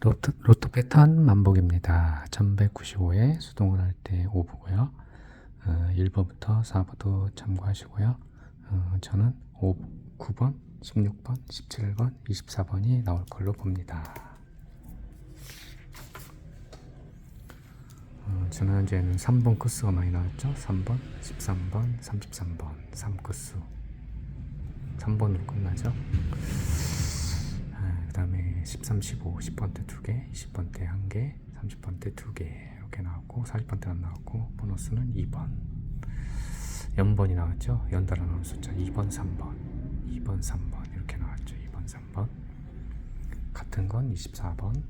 로또, 로또 패턴 만복입니다. 1195에 수동을 할 때 5부고요. 어, 1번부터 4번도 참고하시고요. 어, 저는 5, 9번, 16번, 17번, 24번이 나올 걸로 봅니다. 어, 지난주에는 3번 코스가 많이 나왔죠. 3번, 13번, 33번, 3코스. 3번으로 끝나죠. 그 다음에 13, 15, 10번대 2개, 20번대 1개, 30번대 2개 이렇게 나왔고 40번대 안 나왔고 보너스는 2번. 연번이 나왔죠? 연달아 나온 숫자. 2번, 3번. 2번, 3번. 이렇게 나왔죠. 2번, 3번. 같은 건 24번.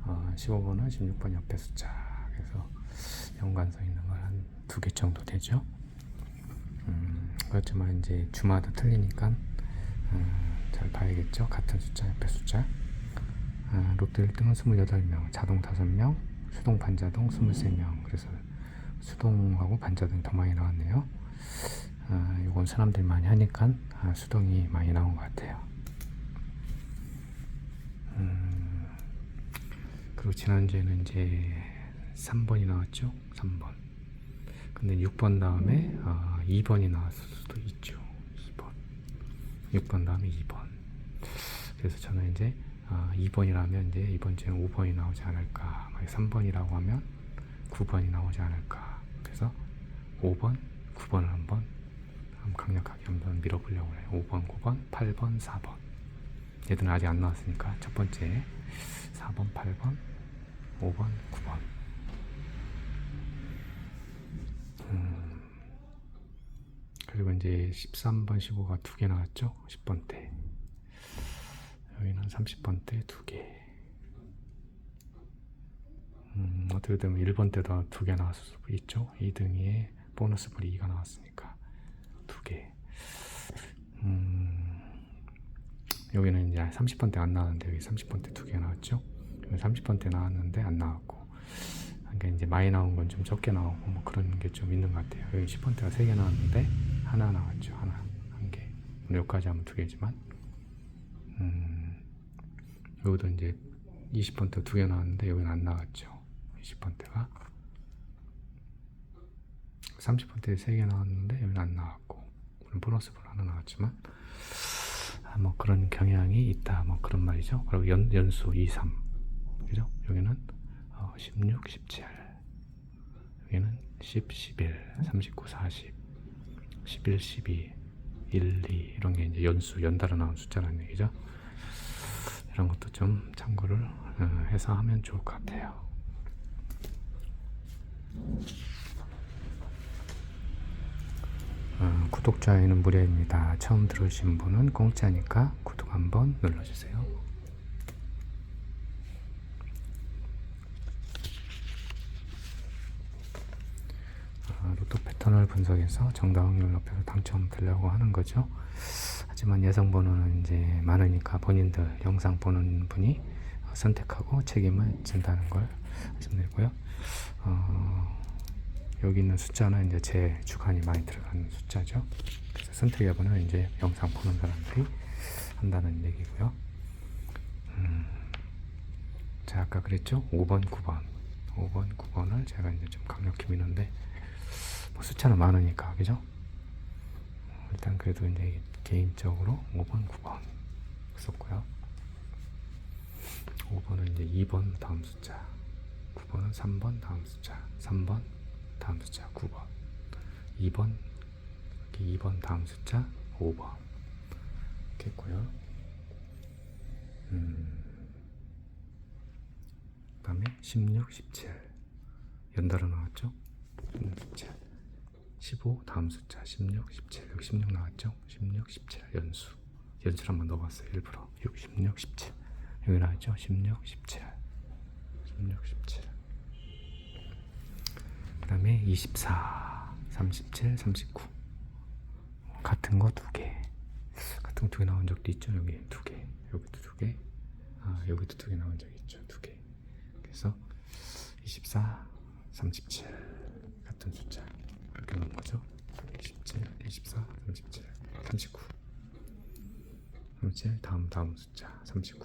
어, 15번은 16번 옆에 숫자. 그래서 연관성 있는 걸한두 개 정도 되죠? 음, 그렇지만 이제 주마다 틀리니까 음, 잘 봐야겠죠. 같은 숫자 옆에 숫자. 아, 롯데 1등은 28명, 자동 5명, 수동 반자동 23명. 그래서 수동하고 반자동이 더 많이 나왔네요. 아, 이건 사람들이 많이 하니까 아, 수동이 많이 나온 것 같아요. 음, 그리고 지난주에는 이제 3번이 나왔죠. 3번. 근데 6번 다음에 아, 2번이 나왔을 수도 있죠. 2번. 6번 다음에 2번. 그래서 저는 이제 아, 2번이라면 이제 이번 주에는 5번이 나오지 않을까. 만약 3번이라고 하면 9번이 나오지 않을까. 그래서 5번, 9번을 한번 한번 강력하게 한번 밀어보려고 해요. 5번, 9번, 8번, 4번. 얘들은 아직 안 나왔으니까 첫 번째 4번, 8번, 5번, 9번. 그리고 이제 13번, 15가 두 개 나왔죠? 10번 때. 여기는 30번 때두 개. 음, 어떻게 되면 1번 때도 두 개 나왔을 수도 있죠? 2등에 보너스 불이 2가 나왔으니까 두 개. 음, 여기는 이제 30번 때안 나왔는데 여기 30번 때두개 나왔죠? 여기 30번 때 나왔는데 안 나왔고. 그러니까 이제 많이 나온 건 좀 적게 나오고 뭐 그런 게 좀 있는 것 같아요. 여기 10번 때가 세개 나왔는데 하나 나왔죠. 하나 한 개. 여기까지 하면 두 개지만 음, 여기도 이제 20번 때두개 나왔는데 여기는 안 나왔죠. 20번 때가 30번 때세개 나왔는데 여기는 안 나왔고 물론 보너스분 하나 나왔지만 아, 뭐 그런 경향이 있다. 뭐 그런 말이죠. 그리고 연, 연수 2, 3 그죠? 여기는 어, 16, 17 여기는 10, 11, 39, 40 11, 12 1, 2 이런 게 이제 연수 연달아 나온 숫자라는 얘기죠. 이런 것도 좀 참고를 어, 해서 하면 좋을 것 같아요. 어, 구독자에는 무료입니다. 처음 들어오신 분은 공짜니까 구독 한번 눌러주세요. 어, 로또 패턴을 분석해서 정답 확률 높여서 당첨되려고 하는 거죠. 하지만 예상 번호는 이제 많으니까 본인들 영상 보는 분이 어, 선택하고 책임을 진다는 걸 되고요. 어, 여기 있는 숫자는 이제 제 주관이 많이 들어가는 숫자죠. 그래서 선택 여부는 이제 영상 보는 사람들이 한다는 얘기고요. 음, 자 아까 그랬죠? 5번, 9번, 5번, 9번을 제가 이제 좀 강력히 미는데 뭐 숫자는 많으니까 그죠? 일단 그래도 이제 개인적으로 5번, 9번 썼고요. 5번은 이제 2번 다음 숫자, 9번은 3번 다음 숫자, 3번 다음 숫자 9번, 2번 여기 2번 다음 숫자 5번 이렇게 했고요. 음, 그 다음에 16, 17 연달아 나왔죠? 16, 17 15 다음 숫자 16, 17 여기 16 나왔죠? 16, 17 연수. 연수를 한번 넣어봤어요 일부러. 6, 16, 17 여기 나왔죠? 16, 17 16, 17 그 다음에 24, 37, 39 같은 거 두 개. 같은 거 두 개 나온 적도 있죠? 여기 두 개. 여기도 두 개. 아, 여기도 두 개 나온 적이 있죠? 두개. 그래서 24, 37 같은 숫자 이렇게 나온 거죠 27, 24, 37, 39 37 다음 다음 숫자. 39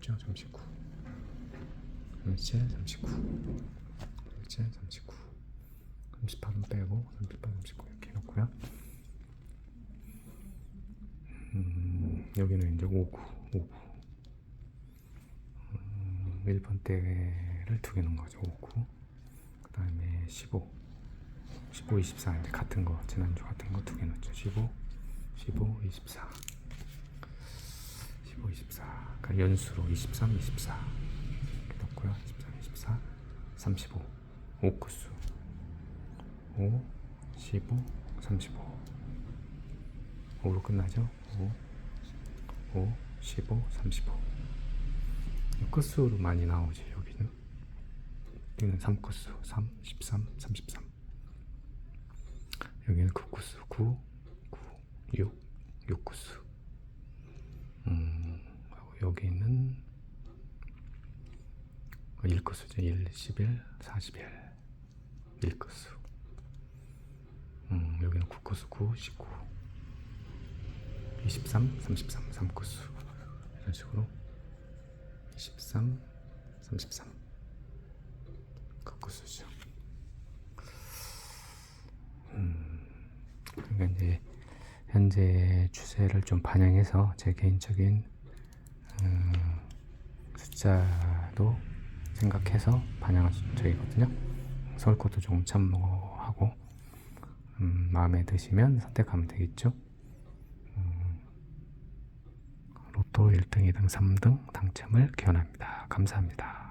39죠? 39 37 39 37 39 38은 빼고 38 39 이렇게 놓고요. 음, 여기는 이제 59 59 음, 1번대를 두 개 넣은 거죠 59 그 다음에 15 15, 24 이제 같은 거 지난주 같은 거 두 개 넣었죠 15 15, 24 15, 24 그러니까 연수로 23, 24 이렇게 넣고요. 23, 24 35 5구수. 5, 15, 35 5로 끝나죠? 5, 5, 15, 35 끝수로 많이 나오지 여기는? 여기는 3구수. 3, 13, 33 여기는 9구수. 9, 9, 6, 6구수. 음, 하고 여기는 1구수죠. 1, 11, 41 1구수. 음, 여기는 9구수 9, 19 23, 33, 3구수. 이런 식으로. 23, 33 극구수죠. 그러니까 이제 현재 추세를 좀 반영해서 제 개인적인 음, 숫자도 생각해서 반영한 적이거든요. 서울 것도 조금 참고하고 음, 마음에 드시면 선택하면 되겠죠. 음, 로또 1등, 2등, 3등 당첨을 기원합니다. 감사합니다.